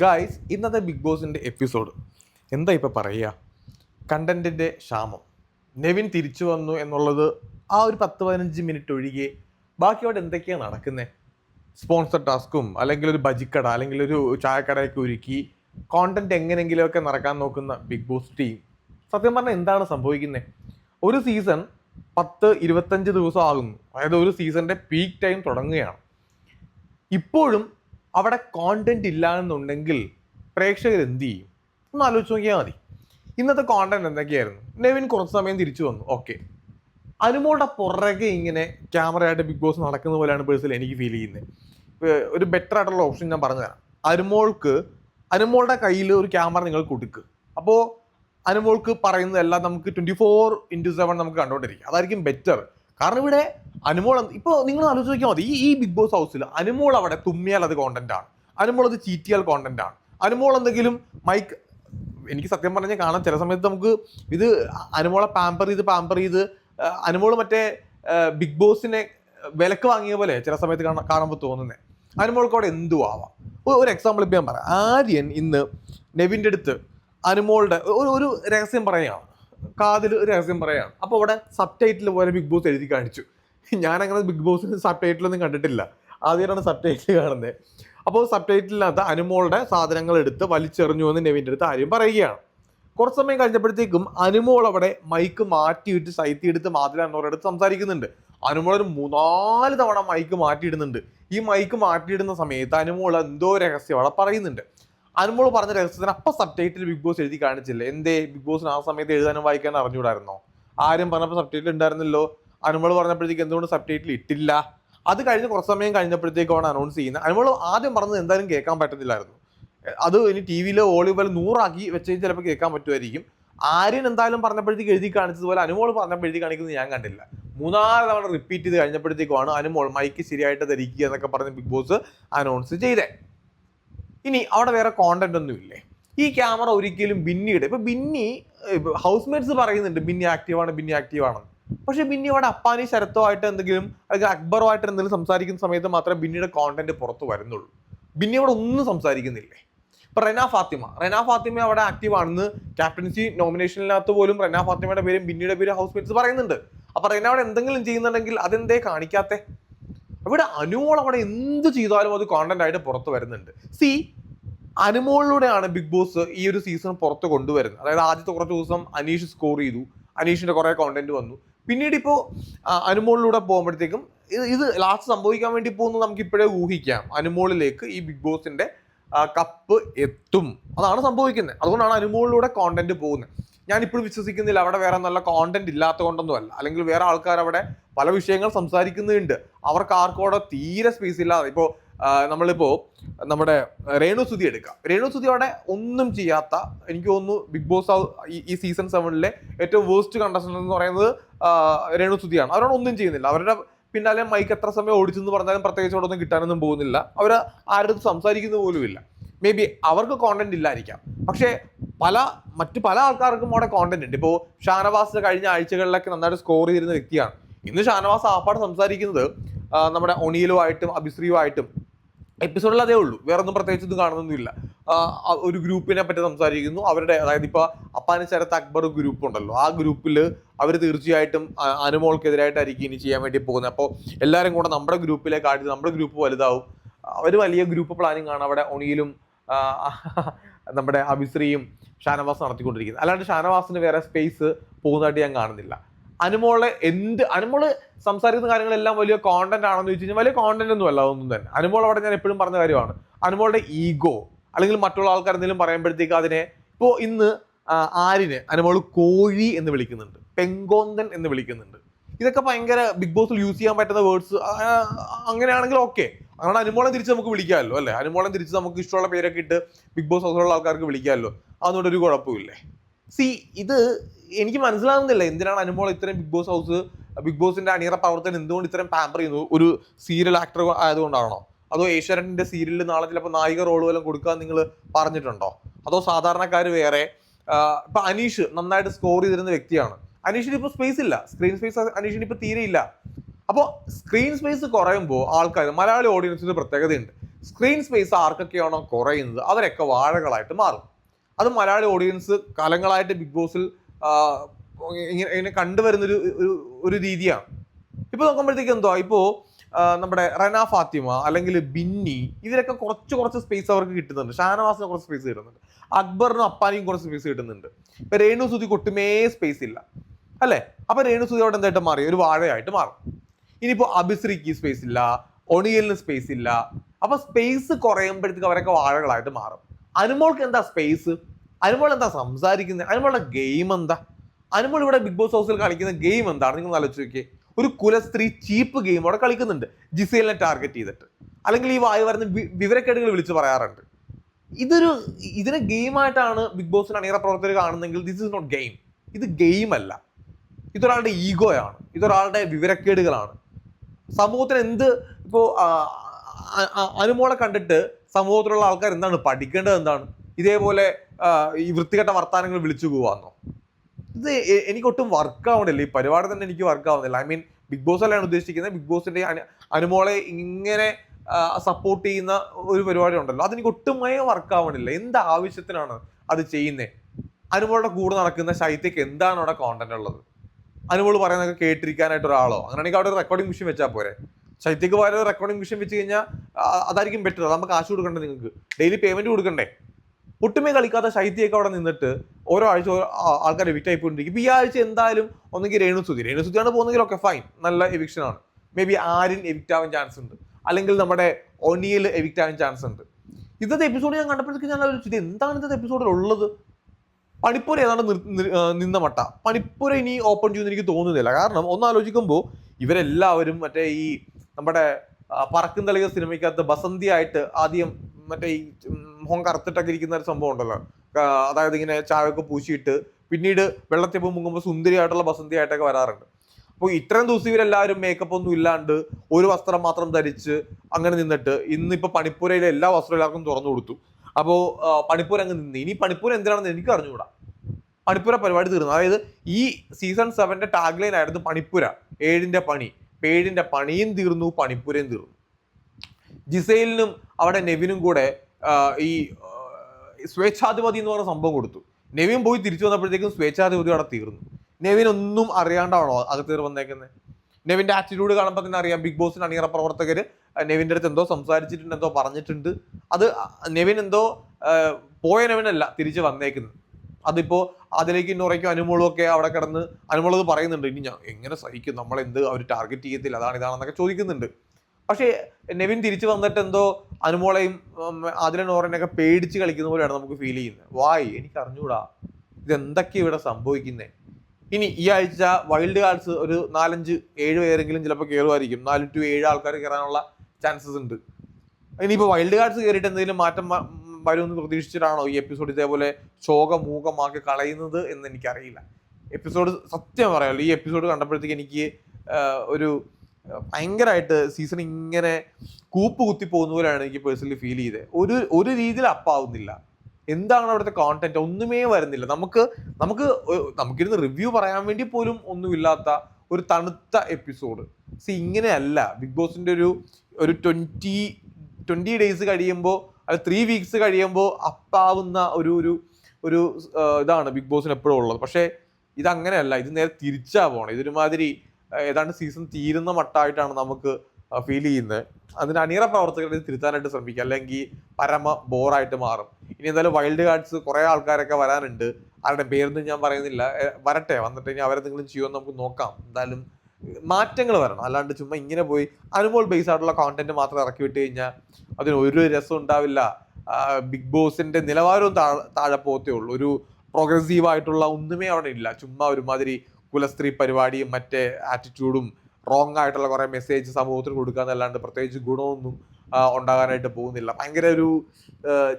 Guys ഇന്നത്തെ big ബോസിന്റെ episode എന്താ ഇപ്പോൾ പറയുക കണ്ടന്റിന്റെ ക്ഷാമം. നെവിൻ തിരിച്ചു വന്നു എന്നുള്ളത് ആ ഒരു പത്ത് പതിനഞ്ച് മിനിറ്റ് ഒഴികെ ബാക്കി അവിടെ എന്തൊക്കെയാണ് നടക്കുന്നത് സ്പോൺസർ ടാസ്കും അല്ലെങ്കിൽ ഒരു ബജിക്കട അല്ലെങ്കിൽ ഒരു ചായക്കടയൊക്കെ ഒരുക്കി കോണ്ടന്റ് എങ്ങനെയെങ്കിലുമൊക്കെ നടക്കാൻ നോക്കുന്ന ബിഗ് ബോസ് ടീം സത്യം പറഞ്ഞാൽ എന്താണ് സംഭവിക്കുന്നത് ഒരു സീസൺ പത്ത് ഇരുപത്തഞ്ച് ദിവസം ആകുന്നു. അതായത് ഒരു സീസണിന്റെ പീക്ക് ടൈം തുടങ്ങുകയാണ്. ഇപ്പോഴും അവിടെ കോണ്ടന്റ് ഇല്ല എന്നുണ്ടെങ്കിൽ പ്രേക്ഷകർ എന്ത് ചെയ്യും? ഒന്ന് ആലോചിച്ച് നോക്കിയാൽ മതി. ഇന്നത്തെ കോണ്ടന്റ് എന്തൊക്കെയായിരുന്നു? നെവിൻ കുറച്ച് സമയം തിരിച്ചു വന്നു. ഓക്കെ അനുമോളുടെ പുറകെ ഇങ്ങനെ ക്യാമറയായിട്ട് ബിഗ് ബോസ് നടക്കുന്ന പോലെയാണ് പേഴ്സണൽ എനിക്ക് ഫീൽ ചെയ്യുന്നത് ഒരു ബെറ്റർ ആയിട്ടുള്ള ഓപ്ഷൻ ഞാൻ പറഞ്ഞുതരാം അനുമോൾക്ക് അനുമോളുടെ കയ്യിൽ ഒരു ക്യാമറ നിങ്ങൾ കൊടുക്കുക അപ്പോൾ അനുമോൾക്ക് പറയുന്നതെല്ലാം നമുക്ക് ട്വന്റി ഫോർ ഇന്റു സെവൻ നമുക്ക് കണ്ടുകൊണ്ടിരിക്കും. അതായിരിക്കും ബെറ്റർ കാരണം ഇവിടെ അനുമോൾ ഇപ്പോൾ നിങ്ങൾ ആലോചിച്ച് നോക്കിയാൽ മതി. ഈ ബിഗ് ബോസ് ഹൗസിൽ അനുമോൾ അവിടെ തുമ്മിയാൽ അത് കോണ്ടന്റ് ആണ്. അനുമോൾ അത് ചീറ്റിയാൽ കോണ്ടന്റ് ആണ്. അനുമോൾ എന്തെങ്കിലും മൈക്ക് എനിക്ക് സത്യം പറഞ്ഞാൽ കാണാം ചില സമയത്ത് നമുക്ക് ഇത് അനുമോളെ പാമ്പർ ചെയ്ത് പാമ്പർ ചെയ്ത് അനുമോൾ മറ്റേ ബിഗ് ബോസിനെ വിലക്ക് വാങ്ങിയ പോലെ ചില സമയത്ത് കാണുമ്പോൾ തോന്നുന്നത് അനുമോൾക്ക് അവിടെ എന്തും ആവാം? ഒരു എക്സാമ്പിൾ ഇപ്പം ഞാൻ പറയാം. ആര്യൻ ഇന്ന് നെവിന്റെ അടുത്ത് അനുമോളുടെ ഒരു ഒരു രഹസ്യം പറയുകയാണ്. കാതിൽ ഒരു രഹസ്യം പറയുകയാണ്. അപ്പോൾ അവിടെ സബ് ടൈറ്റിൽ പോലെ ബിഗ് ബോസ് എഴുതി കാണിച്ചു. ഞാൻ അങ്ങനെ ബിഗ് ബോസിന് സബ് ടൈറ്റിലൊന്നും കണ്ടിട്ടില്ല. ആദ്യമായിട്ടാണ് സബ് ടൈറ്റിൽ കാണുന്നത്. അപ്പോൾ സബ് ടൈറ്റിലിനകത്ത് അനുമോളുടെ സാധനങ്ങൾ എടുത്ത് വലിച്ചെറിഞ്ഞു എന്ന് നെവിന്റെ അടുത്ത് ആര്യം പറയുകയാണ്. കുറച്ച് സമയം കഴിഞ്ഞപ്പോഴത്തേക്കും അനുമോൾ അവിടെ മൈക്ക് മാറ്റിയിട്ട് സൈത്തി എടുത്ത് മാതില എന്നവരുടെ അടുത്ത് സംസാരിക്കുന്നുണ്ട്. അനുമോൾ ഒരു മൂന്നാൽ തവണ മൈക്ക് മാറ്റിയിടുന്നുണ്ട്. ഈ മൈക്ക് മാറ്റിയിടുന്ന സമയത്ത് അനുമോൾ എന്തോ രഹസ്യം അവിടെ പറയുന്നുണ്ട്. അനുമോൾ പറഞ്ഞ രഹസ്യത്തിന് അപ്പം സബ് ടൈറ്റിൽ ബിഗ് ബോസ് എഴുതി കാണിച്ചില്ല? എന്തേ? ബിഗ് ബോസിന് ആ സമയത്ത് എഴുതാനും വായിക്കാനും അറിഞ്ഞുകൂടായിരുന്നോ ആരും പറഞ്ഞപ്പോൾ സബ് ടൈറ്റിൽ ഉണ്ടായിരുന്നല്ലോ. അനുമോൾ പറഞ്ഞപ്പോഴത്തേക്ക് എന്തുകൊണ്ട് സബ് ടൈറ്റിൽ ഇട്ടില്ല? അത് കഴിഞ്ഞ് കുറച്ച് സമയം കഴിഞ്ഞപ്പോഴത്തേക്കാണ് അനൗൺസ് ചെയ്യുന്നത്. അനുമോൾ ആദ്യം പറഞ്ഞത് എന്തായാലും കേൾക്കാൻ പറ്റത്തില്ലായിരുന്നു. അത് ഇനി ടി വിയിലോ ഓളിയോ പോലെ നൂറാക്കി വെച്ച് ചിലപ്പോൾ കേൾക്കാൻ പറ്റുമായിരിക്കും. ആര്യൻ എന്തായാലും പറഞ്ഞപ്പോഴത്തേക്ക് എഴുതി കാണിച്ചതുപോലെ അനുമോൾ പറഞ്ഞപ്പോഴത്തേക്ക് കാണിക്കുന്നത് ഞാൻ കണ്ടില്ല. മൂന്നാൽ തവണ റിപ്പീറ്റ് ചെയ്ത് കഴിഞ്ഞപ്പോഴത്തേക്കുമാണ് അനുമോൾ മൈക്ക് ശരിയായിട്ട് ധരിക്കുക എന്നൊക്കെ പറഞ്ഞ് ബിഗ് ബോസ് അനൗൺസ് ചെയ്തേ. ഇനി അവിടെ വേറെ കോണ്ടന്റ് ഒന്നും ഇല്ലേ? ഈ ക്യാമറ ഒരിക്കലും ബിന്നിയുടെ ഇപ്പൊ ബിന്നി ഹൗസ്മേറ്റ്സ് പറയുന്നുണ്ട് ബിന്നി ആക്റ്റീവാണ് ബിന്നി ആക്റ്റീവാണ് പക്ഷെ ബിന്നി അവിടെ അപ്പാനി ശരത്തോ ആയിട്ട് എന്തെങ്കിലും അല്ലെങ്കിൽ അക്ബറോ ആയിട്ട് എന്തെങ്കിലും സംസാരിക്കുന്ന സമയത്ത് മാത്രമേ ബിന്നിയുടെ കോണ്ടന്റ് പുറത്ത് വരുന്നുള്ളൂ. ബിന്നി അവിടെ ഒന്നും സംസാരിക്കുന്നില്ലേ? ഇപ്പൊ റെന ഫാത്തിമ. റെന ഫാത്തിമ അവിടെ ആക്റ്റീവ് ആണെന്ന് ക്യാപ്റ്റൻസി നോമിനേഷനിലാത്ത പോലും റെന ഫാത്തിമയുടെ പേരും ബിന്നിയുടെ പേരും ഹൗസ് മേറ്റ്സ് പറയുന്നുണ്ട്. അപ്പൊ റെന അവിടെ എന്തെങ്കിലും ചെയ്യുന്നുണ്ടെങ്കിൽ അതെന്തേ കാണിക്കാത്തെ? ഇവിടെ അനുമോൾ അവിടെ എന്ത് ചെയ്താലും അത് കോണ്ടന്റ് ആയിട്ട് പുറത്ത് വരുന്നുണ്ട്. സി അനുമോളിലൂടെയാണ് ബിഗ് ബോസ് ഈ ഒരു സീസൺ പുറത്ത് കൊണ്ടുവരുന്നത്. അതായത് ആദ്യത്തെ കുറച്ച് ദിവസം അനീഷ് സ്കോർ ചെയ്തു. അനീഷിന്റെ കുറെ കോണ്ടന്റ് വന്നു. പിന്നീട് ഇപ്പോൾ അനുമോളിലൂടെ പോകുമ്പോഴത്തേക്കും ഇത് ലാസ്റ്റ് സംഭവിക്കാൻ വേണ്ടി പോകുന്നത് നമുക്ക് ഇപ്പോഴേ ഊഹിക്കാം. അനുമോളിലേക്ക് ഈ ബിഗ് ബോസിന്റെ കപ്പ് എത്തും. അതാണ് സംഭവിക്കുന്നത്. അതുകൊണ്ടാണ് അനുമോളിലൂടെ കോണ്ടന്റ് പോകുന്നത്. ഞാൻ വിശ്വസിക്കുന്നില്ല അവിടെ വേറെ നല്ല കോണ്ടന്റ് ഇല്ലാത്ത കൊണ്ടൊന്നും അല്ല. അല്ലെങ്കിൽ വേറെ ആൾക്കാർ അവിടെ പല വിഷയങ്ങൾ സംസാരിക്കുന്നുണ്ട്. അവർക്ക് ആർക്കും അവിടെ തീരെ സ്പേസ് ഇല്ലാതെ. ഇപ്പോൾ നമ്മളിപ്പോൾ നമ്മുടെ രേണു സുതി എടുക്കാം. രേണു സുതി അവിടെ ഒന്നും ചെയ്യാത്ത എനിക്ക് തോന്നുന്നു ബിഗ് ബോസ് ഈ- സീസൺ സെവനിലെ ഏറ്റവും വേസ്റ്റ് കണ്ടസ്റ്റന്റ് എന്ന് പറയുന്നത് ആ, രേണു സുതിയാണ് അവരോട് ഒന്നും ചെയ്യുന്നില്ല. അവരുടെ പിന്നാലെ മൈക്ക് എത്ര സമയം ഓടിച്ചെന്ന് പറഞ്ഞാലും പ്രത്യേകിച്ച് അവിടെ ഒന്നും കിട്ടാനൊന്നും പോകുന്നില്ല. അവർ ആരുടെ സംസാരിക്കുന്ന പോലുമില്ല മേ ബി അവർക്ക് കോണ്ടന്റ് ഇല്ലായിരിക്കാം. പക്ഷേ പല മറ്റു പല ആൾക്കാർക്കും അവിടെ കോണ്ടന്റ് ഉണ്ട്. ഇപ്പോൾ ഷാനവാസ് കഴിഞ്ഞ ആഴ്ചകളിലൊക്കെ നന്നായിട്ട് സ്കോർ ചെയ്തിരുന്ന വ്യക്തിയാണ്. ഇന്ന് ഷാനവാസ് ആപ്പാട് സംസാരിക്കുന്നത് നമ്മുടെ ഒണിയലുമായിട്ടും അഭിശ്രീയുമായിട്ടും എപ്പിസോഡിൽ അതേ ഉള്ളൂ. വേറെ ഒന്നും പ്രത്യേകിച്ച് ഇത് കാണുന്നൊന്നുമില്ല. ഒരു ഗ്രൂപ്പിനെ പറ്റി സംസാരിക്കുന്നു. അവരുടെ അതായത് ഇപ്പൊ അപ്പാനി ശരത്ത് അക്ബർ ഗ്രൂപ്പ് ഉണ്ടല്ലോ ആ ഗ്രൂപ്പിൽ അവർ തീർച്ചയായിട്ടും അനുമോൾക്കെതിരായിട്ടായിരിക്കും ഇനി ചെയ്യാൻ വേണ്ടി പോകുന്നത്. അപ്പോൾ എല്ലാവരും കൂടെ നമ്മുടെ ഗ്രൂപ്പിലേക്ക് ആടി നമ്മുടെ ഗ്രൂപ്പ് വലുതാവും. അവർ വലിയ ഗ്രൂപ്പ് പ്ലാനിങ് ആണ് അവിടെ ഒണിയിലും നമ്മുടെ അഭിശ്രീയും ഷാനവാസ് നടത്തിക്കൊണ്ടിരിക്കുന്നത്. അല്ലാണ്ട് ഷാനവാസിന് വേറെ സ്പേസ് പോകുന്നതായിട്ട് ഞാൻ കാണുന്നില്ല. അനുമോളെ എന്ത് അനുമോൾ സംസാരിക്കുന്ന കാര്യങ്ങളെല്ലാം വലിയ കോണ്ടന്റ് ആണെന്ന് ചോദിച്ചു കഴിഞ്ഞാൽ വലിയ കോണ്ടന്റ് ഒന്നും അല്ല തന്നെ. അനുമോൾ അവിടെ ഞാൻ എപ്പോഴും പറഞ്ഞ കാര്യമാണ്. അനുമോളുടെ ഈഗോ അല്ലെങ്കിൽ മറ്റുള്ള ആൾക്കാർ എന്തെങ്കിലും പറയുമ്പോഴത്തേക്ക് അതിനെ ഇപ്പോൾ ഇന്ന് ആരിനെ അനുമോൾ കോഴി എന്ന് വിളിക്കുന്നുണ്ട് പെങ്കോന്തൻ എന്ന് വിളിക്കുന്നുണ്ട്. ഇതൊക്കെ ഭയങ്കര ബിഗ് ബോസിൽ യൂസ് ചെയ്യാൻ പറ്റുന്ന വേർഡ്സ് അങ്ങനെയാണെങ്കിൽ ഓക്കെ അങ്ങനെ അനുമോളം തിരിച്ച് നമുക്ക് വിളിക്കാമല്ലോ അല്ലേ? അനുമോളം തിരിച്ച് നമുക്ക് ഇഷ്ടമുള്ള പേരൊക്കെ ഇട്ട് ബിഗ് ബോസ് ഹൗസിലുള്ള ആൾക്കാർക്ക് വിളിക്കാമല്ലോ. അതുകൊണ്ട് ഒരു കുഴപ്പമില്ലേ സി ഇത് എനിക്ക് മനസ്സിലാകുന്നില്ല എന്തിനാണ് അനുമോൾ ഇത്രയും ബിഗ് ബോസ് ഹൗസ് ബിഗ് ബോസിന്റെ അണിയറ പ്രവർത്തനം എന്തുകൊണ്ട് ഇത്രയും പാമ്പർ ചെയ്യുന്നു? ഒരു സീരിയൽ ആക്ടർ ആയതുകൊണ്ടാണോ? അതോ ഏഷ്യാനെറ്റിന്റെ സീരിയലിൽ നാളെ ചിലപ്പോൾ നായിക റോൾ വല്ലതും കൊടുക്കാൻ നിങ്ങൾ പറഞ്ഞിട്ടുണ്ടോ? അതോ സാധാരണക്കാർ വേറെ? ഇപ്പൊ അനീഷ് നന്നായിട്ട് സ്കോർ ചെയ്തിരുന്ന വ്യക്തിയാണ്. അനീഷിന് ഇപ്പൊ സ്പേസ് ഇല്ല. സ്ക്രീൻ സ്പേസ് അനീഷിന് ഇപ്പൊ തീരെ ഇല്ല. അപ്പോൾ സ്ക്രീൻ സ്പേസ് കുറയുമ്പോൾ ആൾക്കാർ മലയാളി ഓഡിയൻസിന് പ്രത്യേകതയുണ്ട്. സ്ക്രീൻ സ്പേസ് ആർക്കൊക്കെയാണോ കുറയുന്നത്? അവരൊക്കെ വാഴകളായിട്ട് മാറും. അത് മലയാളി ഓഡിയൻസ് കാലങ്ങളായിട്ട് ബിഗ് ബോസിൽ ഇങ്ങനെ ഇങ്ങനെ കണ്ടുവരുന്നൊരു ഒരു ഒരു രീതിയാണ്. ഇപ്പോൾ നോക്കുമ്പോഴത്തേക്ക് എന്തോ ഇപ്പോൾ നമ്മുടെ റന ഫാത്തിമ അല്ലെങ്കിൽ ബിന്നി ഇവരൊക്കെ കുറച്ച് കുറച്ച് സ്പേസ് അവർക്ക് കിട്ടുന്നുണ്ട്. ഷാനവാസിന് കുറച്ച് സ്പേസ് കിട്ടുന്നുണ്ട്. അക്ബറിനും അപ്പാനിക്കും കുറച്ച് സ്പേസ് കിട്ടുന്നുണ്ട്. ഇപ്പം രേണു സുതി കൊട്ടുമേ സ്പേസ് ഇല്ല. അല്ലേ? അപ്പം രേണു സുതി അവിടെ എന്തായിട്ട് മാറി? ഒരു വാഴയായിട്ട് മാറും. ഇനിയിപ്പോൾ അഭിശ്രീക്ക് സ്പേസ് ഇല്ല. ഒണിയലിന് സ്പേസ് ഇല്ല. അപ്പം സ്പേസ് കുറയുമ്പോഴത്തേക്ക് അവരൊക്കെ വാഴകളായിട്ട് മാറും. അനുമോൾക്ക് എന്താ സ്പേസ് അനുമോൾ എന്താ സംസാരിക്കുന്നത് അനുമോളുടെ ഗെയിം എന്താ? അനുമോൾ ഇവിടെ ബിഗ് ബോസ് ഹൗസിൽ കളിക്കുന്ന ഗെയിം എന്താണ്? നിങ്ങൾ ആലോചിച്ച് നോക്കിയേ. ഒരു കുലസ്ത്രീ ചീപ്പ് ഗെയിം അവിടെ കളിക്കുന്നുണ്ട്. ജിസേലിനെ ടാർഗറ്റ് ചെയ്തിട്ട്. അല്ലെങ്കിൽ ഈ വായു വരുന്ന വിവരക്കേടുകൾ വിളിച്ച് പറയാറുണ്ട്. ഇതൊരു ഇതിനെ ഗെയിമായിട്ടാണ് ബിഗ് ബോസിന് അണിയറ പ്രവർത്തകർ കാണുന്നെങ്കിൽ ദിസ് ഇസ് നോട്ട് ഗെയിം ഇത് ഗെയിം അല്ല. ഇതൊരാളുടെ ഈഗോയാണ് ഇതൊരാളുടെ വിവരക്കേടുകളാണ്. സമൂഹത്തിന് എന്ത് ഇപ്പോൾ അനുമോളെ കണ്ടിട്ട് സമൂഹത്തിലുള്ള ആൾക്കാർ എന്താണ് പഠിക്കേണ്ടത് എന്താണ്? ഇതേപോലെ ഈ വൃത്തികെട്ട വർത്തമാനങ്ങൾ വിളിച്ചു പോവാന്നോ? ഇത് എനിക്കൊട്ടും വർക്ക് ആവണില്ല ഈ പരിപാടി തന്നെ എനിക്ക് വർക്ക് ആവുന്നില്ല ഐ മീൻ ബിഗ് ബോസ് അല്ലാണ് ഉദ്ദേശിക്കുന്നത്. ബിഗ് ബോസിന്റെ അനു- അനുമോളെ ഇങ്ങനെ സപ്പോർട്ട് ചെയ്യുന്ന ഒരു പരിപാടി ഉണ്ടല്ലോ. അതെനിക്ക് വർക്ക് ആവണില്ല എന്ത് ആവശ്യത്തിനാണ് അത് ചെയ്യുന്നത് അനുമോളുടെ കൂടെ നടക്കുന്ന ശൈത്യക്ക് എന്താണ് അവിടെ കോണ്ടന്റ് ഉള്ളത്? അനുമോൾ പറയുന്നതൊക്കെ കേട്ടിരിക്കാനായിട്ട് ഒരാളോ അങ്ങനെയാണെങ്കിൽ അവിടെ റെക്കോർഡിംഗ് മെഷീൻ വെച്ചാൽ പോരെ. ശൈത്യക്ക് പകരം റെക്കോർഡിംഗ് മെഷീൻ വെച്ച് കഴിഞ്ഞാൽ അതായിരിക്കും ബെറ്റർ നമുക്ക് കാശ് കൊടുക്കണ്ടേ നിങ്ങൾക്ക്? ഡെയിലി പേയ്മെന്റ് കൊടുക്കണ്ടേ? ഒട്ടുമേ കളിക്കാത്ത ശൈത്യയൊക്കെ അവിടെ നിന്നിട്ട് ഓരോ ആഴ്ച ആൾക്കാർ എവിക്റ്റ് ആയിപ്പോയിരിക്കും ഇപ്പൊ ഈ ആഴ്ച എന്തായാലും ഒന്നെങ്കിൽ രേണുസുതി. രേണുസുതിയാണ് പോകുന്നെങ്കിൽ ഒക്കെ ഫൈൻ നല്ല എവിക്ഷനാണ് മേ ബി ആര്യൻ എവിക്റ്റ് ആവാൻ ചാൻസ് ഉണ്ട്. അല്ലെങ്കിൽ നമ്മുടെ ഒനിയിൽ എവിക്റ്റ് ആവാൻ ചാൻസ് ഉണ്ട്. ഇന്നത്തെ എപ്പിസോഡ് ഞാൻ കണ്ടപ്പോഴത്തേക്ക് ഞാൻ ആലോചിച്ചു ഇത് എന്താണ് ഇന്നത്തെ എപ്പിസോഡിൽ ഉള്ളത്? പണിപ്പുര ഏതാണ്ട് നിന്ന മട്ട. പണിപ്പുര ഇനി ഓപ്പൺ ചെയ്യുമെന്ന് എനിക്ക് തോന്നുന്നില്ല. കാരണം ഒന്ന് ആലോചിക്കുമ്പോൾ ഇവരെല്ലാവരും മറ്റേ ഈ നമ്മുടെ പറക്കും തളിക സിനിമയ്ക്കകത്ത് ബസന്തി ആയിട്ട് ആദ്യം മറ്റേ ഈ മുഖം കറുത്തിട്ടൊക്കെ ഇരിക്കുന്ന ഒരു സംഭവം ഉണ്ടല്ലോ. അതായത് ഇങ്ങനെ ചായൊക്കെ പൂശിയിട്ട് പിന്നീട് വെള്ളത്തിൽ മുങ്ങുമ്പോൾ സുന്ദരിയായിട്ടുള്ള ബസന്തി ആയിട്ടൊക്കെ വരാറുണ്ട്. അപ്പോൾ ഇത്രയും ദിവസം ഇവരെല്ലാവരും മേക്കപ്പ് ഒന്നും ഇല്ലാണ്ട് ഒരു വസ്ത്രം മാത്രം ധരിച്ച് അങ്ങനെ നിന്നിട്ട് ഇന്നിപ്പോ പണിപ്പൂരയിലെ എല്ലാ വസ്ത്രം എല്ലാവർക്കും തുറന്നു കൊടുത്തു. അപ്പോൾ പണിപ്പൂർ അങ്ങ് നിന്ന്. ഇനി പണിപ്പൂർ എന്തിനാണെന്ന് എനിക്ക് അറിഞ്ഞുകൂടാ. പണിപ്പുര പരിപാടി തീർന്നു. അതായത് ഈ സീസൺ സെവന്റെ ടാഗ് ലൈൻ ആയിരുന്നു പണിപ്പുര ഏഴിന്റെ പണി. ഏഴിന്റെ പണിയും തീർന്നു പണിപ്പുരയും തീർന്നു. ജിസൈലിനും അവിടെ നെവിനും കൂടെ ഈ സ്വേച്ഛാധിപതി എന്ന് പറഞ്ഞ സംഭവം കൊടുത്തു. നെവിൻ പോയി തിരിച്ചു വന്നപ്പോഴത്തേക്കും സ്വേച്ഛാധിപതി അവിടെ തീർന്നു. നെവിൻ ഒന്നും അറിയാണ്ടാണോ അകത്തേറി വന്നേക്കുന്നത് നെവിന്റെ ആറ്റിറ്റ്യൂഡ് കാണുമ്പോൾ തന്നെ അറിയാം ബിഗ് ബോസിന് അണിയറ പ്രവർത്തകർ നെവിന്റെ അടുത്ത് എന്തോ സംസാരിച്ചിട്ടുണ്ട് എന്തോ പറഞ്ഞിട്ടുണ്ട്. അത് നെവിൻ എന്തോ പോയ നെവിനല്ല തിരിച്ച് വന്നേക്കുന്നത് അതിപ്പോ അതിലേക്ക് ഇന്നുറയ്ക്കും അനുമോളും ഒക്കെ അവിടെ കിടന്ന് അനുമോളത് പറയുന്നുണ്ട്. ഇനി ഞാൻ എങ്ങനെ സഹിക്കും? നമ്മൾ എന്ത് അവർ ടാർഗറ്റ് ചെയ്യത്തില്ല? അതാണ് ഇതാണെന്നൊക്കെ ചോദിക്കുന്നുണ്ട്. പക്ഷേ നെവിൻ തിരിച്ചു വന്നിട്ട് എന്തോ അനുമോളെയും അതിലെ നോറിനെയൊക്കെ പേടിച്ച് കളിക്കുന്ന പോലെയാണ് നമുക്ക് ഫീൽ ചെയ്യുന്നത്. വായ് എനിക്ക് അറിഞ്ഞൂടാ ഇതെന്തൊക്കെ ഇവിടെ സംഭവിക്കുന്നത് ഇനി ഈ ആഴ്ച വൈൽഡ് കാർഡ്സ് ഒരു നാലഞ്ച് ഏഴ് പേരെങ്കിലും ചിലപ്പോൾ കയറുമായിരിക്കും നാല് ടു ഏഴ് ആൾക്കാർ കയറാനുള്ള ചാൻസസ് ഉണ്ട്. ഇനിയിപ്പോൾ വൈൽഡ് കാർഡ്സ് കയറിയിട്ട് എന്തെങ്കിലും മാറ്റം വരുമെന്ന് പ്രതീക്ഷിച്ചിട്ടാണോ ഈ എപ്പിസോഡ് ഇതേപോലെ ശോകമൂകമാക്കി കളയുന്നത് എന്ന് എനിക്കറിയില്ല. എപ്പിസോഡ് സത്യം പറയാമല്ലോ ഈ എപ്പിസോഡ് കണ്ടപ്പോഴത്തേക്ക് എനിക്ക് ഒരു ഭയങ്കരമായിട്ട് സീസൺ ഇങ്ങനെ കൂപ്പ് കുത്തി പോകുന്ന പോലെയാണ് എനിക്ക് പേഴ്സണലി ഫീൽ ചെയ്തത്. ഒരു ഒരു രീതിയിൽ അപ്പാവുന്നില്ല എന്താണ് അവിടുത്തെ കോണ്ടന്റ് ഒന്നുമേ വരുന്നില്ല. നമുക്ക് നമുക്ക് നമുക്കിരുന്ന് റിവ്യൂ പറയാൻ വേണ്ടി പോലും ഒന്നുമില്ലാത്ത ഒരു തണുത്ത എപ്പിസോഡ് സി ഇങ്ങനെയല്ല. ബിഗ് ബോസിന്റെ ഒരു ഒരു ട്വന്റി ട്വന്റി ഡേയ്സ് കഴിയുമ്പോൾ അത് ത്രീ വീക്സ് കഴിയുമ്പോൾ അപ്പാവുന്ന ഒരു ഒരു ഒരു ഇതാണ് ബിഗ് ബോസിന് എപ്പോഴും ഉള്ളത്. പക്ഷേ ഇതങ്ങനെയല്ല. ഇത് നേരെ തിരിച്ചാ പോകണം ഇതൊരുമാതിരി ഏതാണ്ട് സീസൺ തീരുന്ന മട്ടായിട്ടാണ് നമുക്ക് ഫീൽ ചെയ്യുന്നത്. അതിന് അണിയറ പ്രവർത്തകർ ഇത് തിരുത്താനായിട്ട് ശ്രമിക്കുക. അല്ലെങ്കിൽ പരമ ബോറായിട്ട് മാറും. ഇനി എന്തായാലും വൈൽഡ് കാർഡ്സ് കുറേ ആൾക്കാരൊക്കെ വരാനുണ്ട്. ആരുടെ പേരൊന്നും ഞാൻ പറയുന്നില്ല. വരട്ടെ. വന്നിട്ട് ഇനി അവരെന്തെങ്കിലും ചെയ്യുമെന്ന് നമുക്ക് നോക്കാം. എന്തായാലും മാറ്റങ്ങൾ വരണം. അല്ലാണ്ട് ചുമ്മാ ഇങ്ങനെ പോയി അനുമോൾ ബേസ് ആയിട്ടുള്ള കോണ്ടന്റ് മാത്രം ഇറക്കി വിട്ട് കഴിഞ്ഞാൽ അതിന് ഒരു രസം ഉണ്ടാവില്ല. ബിഗ് ബോസിന്റെ നിലവാരവും താഴെ താഴെ പോകത്തേ ഉള്ളൂ. ഒരു പ്രോഗ്രസീവ് ആയിട്ടുള്ള ഒന്നുമേ അവിടെ ഇല്ല. ചുമ്മാ ഒരുമാതിരി കുലസ്ത്രീ പരിപാടിയും മറ്റേ ആറ്റിറ്റ്യൂഡും റോങ് ആയിട്ടുള്ള കുറെ മെസ്സേജ് സമൂഹത്തിന് കൊടുക്കുക എന്നല്ലാണ്ട് പ്രത്യേകിച്ച് ഗുണമൊന്നും ഉണ്ടാകാനായിട്ട് പോകുന്നില്ല. ഭയങ്കര ഒരു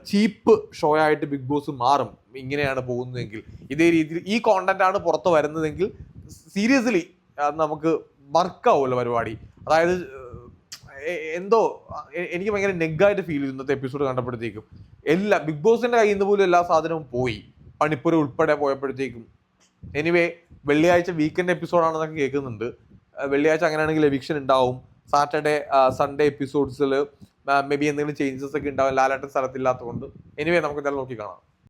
ചീപ്പ് ഷോ ആയിട്ട് ബിഗ് ബോസ് മാറും. ഇങ്ങനെയാണ് പോകുന്നതെങ്കിൽ. ഇതേ രീതിയിൽ ഈ കോണ്ടന്റ് ആണ് പുറത്ത് വരുന്നതെങ്കിൽ സീരിയസ്ലി നമുക്ക് വർക്കാവുമല്ലോ പരിപാടി. അതായത് എന്തോ എനിക്ക് ഭയങ്കര നെഗായിട്ട് ഫീൽ ചെയ്തു ഇന്നത്തെ എപ്പിസോഡ് കണ്ടപ്പോഴത്തേക്കും. എല്ലാ ബിഗ് ബോസിന്റെ കയ്യിൽ നിന്ന് പോലും എല്ലാ സാധനവും പോയി. പണിപ്പുര ഉൾപ്പെടെ പോയപ്പോഴത്തേക്കും. എനിവേ വെള്ളിയാഴ്ച വീക്കെൻഡ് എപ്പിസോഡാണെന്നൊക്കെ കേൾക്കുന്നുണ്ട്. വെള്ളിയാഴ്ച അങ്ങനെയാണെങ്കിൽ എവിക്ഷൻ ഉണ്ടാവും. സാറ്റർഡേ സൺഡേ എപ്പിസോഡ്സിൽ മേ ബി എന്തെങ്കിലും ചേഞ്ചസ് ഒക്കെ ഉണ്ടാവും. ലാലേട്ടൻ സ്ഥലത്തില്ലാത്തതുകൊണ്ട്. എനിവേ നമുക്ക് എന്തായാലും നോക്കി കാണാം.